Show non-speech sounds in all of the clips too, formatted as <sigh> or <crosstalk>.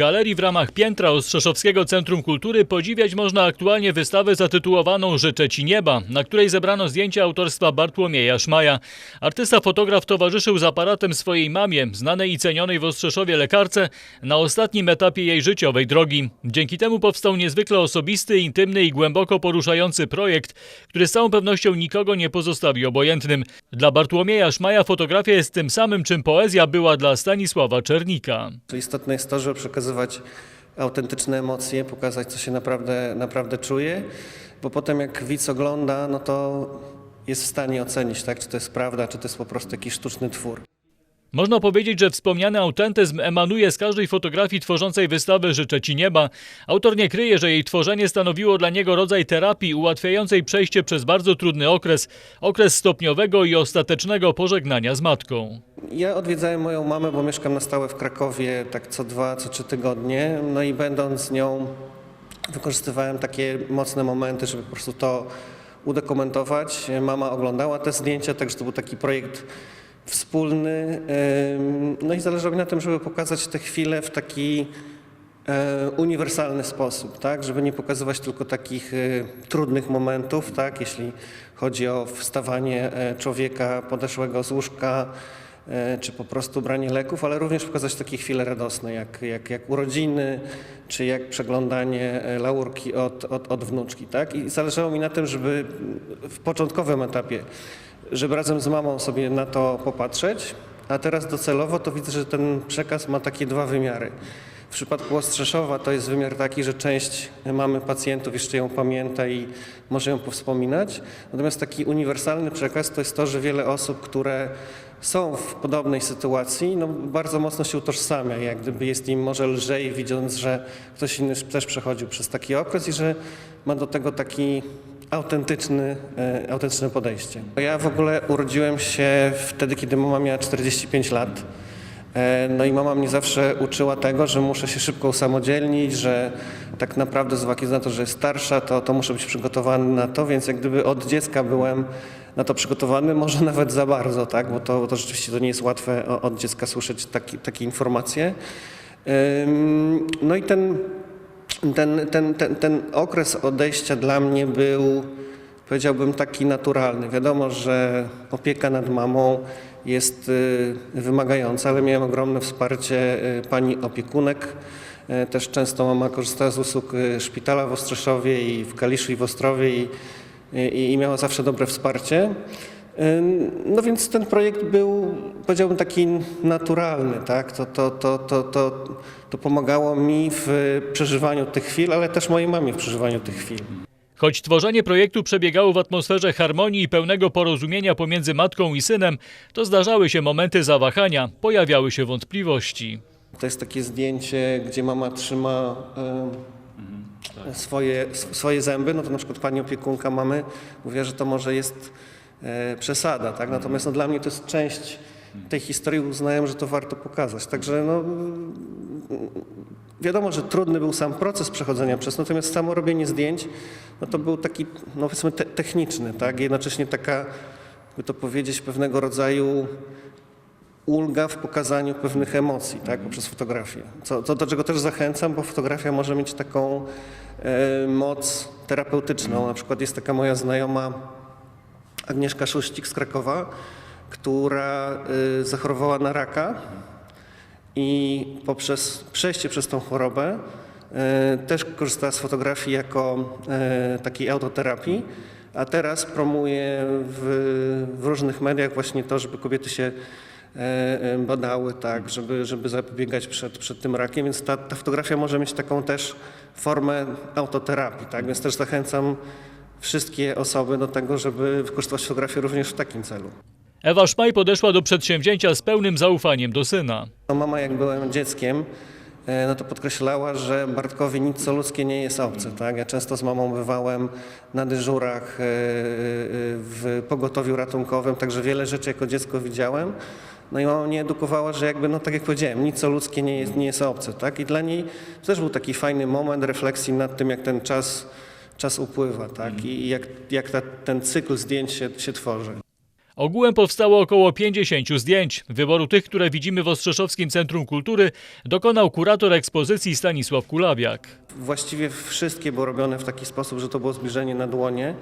galerii w ramach piętra Ostrzeszowskiego Centrum Kultury podziwiać można aktualnie wystawę zatytułowaną Życzę Ci Nieba, na której zebrano zdjęcia autorstwa Bartłomieja Szmaja. Artysta fotograf towarzyszył z aparatem swojej mamie, znanej i cenionej w Ostrzeszowie lekarce, na ostatnim etapie jej życiowej drogi. Dzięki temu powstał niezwykle osobisty, intymny i głęboko poruszający projekt, który z całą pewnością nikogo nie pozostawi obojętnym. Dla Bartłomieja Szmaja fotografia jest tym samym, czym poezja była dla Stanisława Czernika. To Istotne jest to, żeby przekazywać autentyczne emocje, pokazać, co się naprawdę, naprawdę czuje, bo potem jak widz ogląda, no to jest w stanie ocenić, tak, czy to jest prawda, czy to jest po prostu jakiś sztuczny twór. Można powiedzieć, że wspomniany autentyzm emanuje z każdej fotografii tworzącej wystawę Życzę Ci Nieba. Autor nie kryje, że jej tworzenie stanowiło dla niego rodzaj terapii ułatwiającej przejście przez bardzo trudny okres, okres stopniowego i ostatecznego pożegnania z matką. Ja odwiedzałem moją mamę, bo mieszkam na stałe w Krakowie, tak co dwa, co trzy tygodnie, no i będąc z nią wykorzystywałem takie mocne momenty, żeby po prostu to udokumentować. Mama oglądała te zdjęcia, także to był taki projekt wspólny. No i zależało mi na tym, żeby pokazać te chwile w taki e, uniwersalny sposób, tak? Żeby nie pokazywać tylko takich e, trudnych momentów, tak? Jeśli chodzi o wstawanie e, człowieka podeszłego z łóżka, czy po prostu branie leków, ale również pokazać takie chwile radosne, jak, jak, jak urodziny, czy jak przeglądanie laurki od, od, od wnuczki, tak? I zależało mi na tym, żeby w początkowym etapie, żeby razem z mamą sobie na to popatrzeć, a teraz docelowo to widzę, że ten przekaz ma takie dwa wymiary. W przypadku Ostrzeszowa to jest wymiar taki, że część mamy pacjentów jeszcze ją pamięta i może ją powspominać. Natomiast taki uniwersalny przekaz to jest to, że wiele osób, które są w podobnej sytuacji, no bardzo mocno się utożsamia, jak gdyby jest im może lżej, widząc, że ktoś inny też przechodził przez taki okres i że ma do tego taki autentyczny, e, autentyczne podejście. Ja w ogóle urodziłem się wtedy, kiedy mama miała 45 lat. E, No i mama mnie zawsze uczyła tego, że muszę się szybko usamodzielnić, że tak naprawdę z uwagi na to, że jest starsza, to, to muszę być przygotowany na to, więc jak gdyby od dziecka byłem na to przygotowany, może <laughs> nawet za bardzo, tak? bo, to, to rzeczywiście to nie jest łatwe od dziecka słyszeć taki, takie informacje. No i ten, ten, ten, ten, ten okres odejścia dla mnie był, powiedziałbym, taki naturalny. Wiadomo, że opieka nad mamą jest y, wymagająca, ale miałem ogromne wsparcie y, pani opiekunek. Y, Też często mama korzystała z usług szpitala w Ostrzeszowie i w Kaliszu i w Ostrowie i, i, i miała zawsze dobre wsparcie. No więc ten projekt był, powiedziałbym, taki naturalny, tak? To, to, to, to, to, to pomagało mi w przeżywaniu tych chwil, ale też mojej mamie w przeżywaniu tych chwil. Choć tworzenie projektu przebiegało w atmosferze harmonii i pełnego porozumienia pomiędzy matką i synem, to zdarzały się momenty zawahania, pojawiały się wątpliwości. To jest takie zdjęcie, gdzie mama trzyma e, swoje, sw- swoje zęby, no to na przykład pani opiekunka mamy mówiła, że to może jest przesada, tak? Natomiast no, dla mnie to jest część tej historii, uznałem, że to warto pokazać. Także no, wiadomo, że trudny był sam proces przechodzenia przez, natomiast samo robienie zdjęć, no to był taki, no powiedzmy, te, techniczny, tak? Jednocześnie taka, by to powiedzieć, pewnego rodzaju ulga w pokazaniu pewnych emocji, tak, poprzez fotografię. Co, to, do czego też zachęcam, bo fotografia może mieć taką e, moc terapeutyczną. Na przykład jest taka moja znajoma Agnieszka Szuścik z Krakowa, która e, zachorowała na raka i poprzez przejście przez tą chorobę e, też korzystała z fotografii jako e, takiej autoterapii, a teraz promuje w, w różnych mediach właśnie to, żeby kobiety się badały, tak, żeby, żeby zapobiegać przed, przed tym rakiem, więc ta, ta fotografia może mieć taką też formę autoterapii, tak, więc też zachęcam wszystkie osoby do tego, żeby wykorzystywać fotografię również w takim celu. Ewa Szmaj podeszła do przedsięwzięcia z pełnym zaufaniem do syna. No mama jak byłem dzieckiem, e, no to podkreślała, że Bartkowi nic co ludzkie nie jest obce. Tak? Ja często z mamą bywałem na dyżurach e, e, w pogotowiu ratunkowym, także wiele rzeczy jako dziecko widziałem. No i mama mnie edukowała, że jakby, no tak jak powiedziałem, nic co ludzkie nie jest, nie jest obce. Tak? I dla niej też był taki fajny moment refleksji nad tym, jak ten czas, czas upływa tak? i jak, jak ta, ten cykl zdjęć się, się tworzy. Ogółem powstało około 50 zdjęć. Wyboru tych, które widzimy w Ostrzeszowskim Centrum Kultury, dokonał kurator ekspozycji Stanisław Kulawiak. Właściwie wszystkie były robione w taki sposób, że to było zbliżenie na dłonie,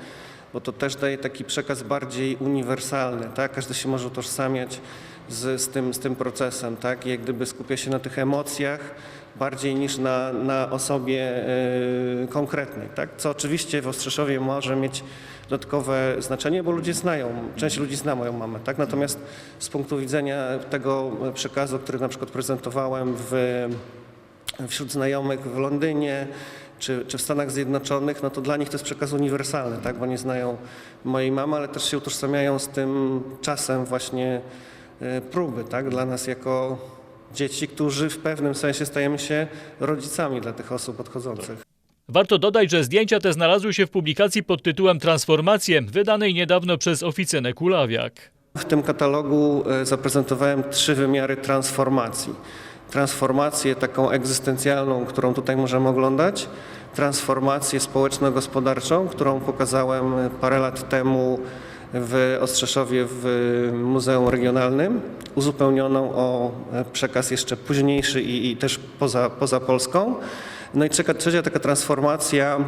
bo to też daje taki przekaz bardziej uniwersalny, tak? Każdy się może utożsamiać z, z, tym, z tym procesem, tak? I jak gdyby skupia się na tych emocjach bardziej niż na, na osobie yy, konkretnej, tak? Co oczywiście w Ostrzeszowie może mieć dodatkowe znaczenie, bo ludzie znają, część ludzi zna moją mamę, tak? Natomiast z punktu widzenia tego przekazu, który na przykład prezentowałem w wśród znajomych w Londynie czy, czy w Stanach Zjednoczonych, no to dla nich to jest przekaz uniwersalny, tak? bo nie znają mojej mamy, ale też się utożsamiają z tym czasem właśnie e, próby. Tak? Dla nas jako dzieci, którzy w pewnym sensie stajemy się rodzicami dla tych osób odchodzących. Warto dodać, że zdjęcia te znalazły się w publikacji pod tytułem Transformacje, wydanej niedawno przez oficynę Kulawiak. W tym katalogu e, zaprezentowałem trzy wymiary transformacji. Transformację taką egzystencjalną, którą tutaj możemy oglądać, transformację społeczno-gospodarczą, którą pokazałem parę lat temu w Ostrzeszowie w Muzeum Regionalnym, uzupełnioną o przekaz jeszcze późniejszy i, i też poza, poza Polską. No i trzecia, trzecia taka transformacja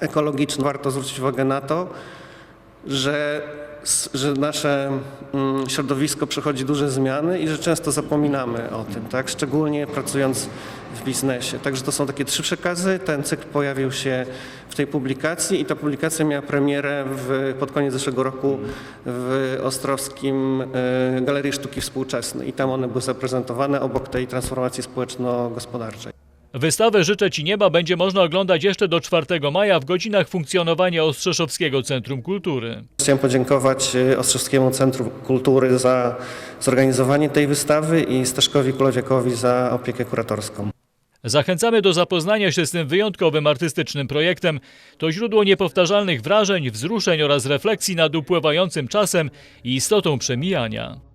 ekologiczna. Warto zwrócić uwagę na to, że, że nasze mm, środowisko przechodzi duże zmiany i że często zapominamy o tym, tak? szczególnie pracując w biznesie. Także to są takie trzy przekazy. Ten cykl pojawił się w tej publikacji i ta publikacja miała premierę w, pod koniec zeszłego roku w Ostrowskim e, Galerii Sztuki Współczesnej i tam one były zaprezentowane obok tej transformacji społeczno-gospodarczej. Wystawę Życzę Ci Nieba będzie można oglądać jeszcze do 4 maja w godzinach funkcjonowania Ostrzeszowskiego Centrum Kultury. Chciałem podziękować e, Ostrzewskiemu Centrum Kultury za zorganizowanie tej wystawy i Staszkowi Kulowiakowi za opiekę kuratorską. Zachęcamy do zapoznania się z tym wyjątkowym artystycznym projektem. To źródło niepowtarzalnych wrażeń, wzruszeń oraz refleksji nad upływającym czasem i istotą przemijania.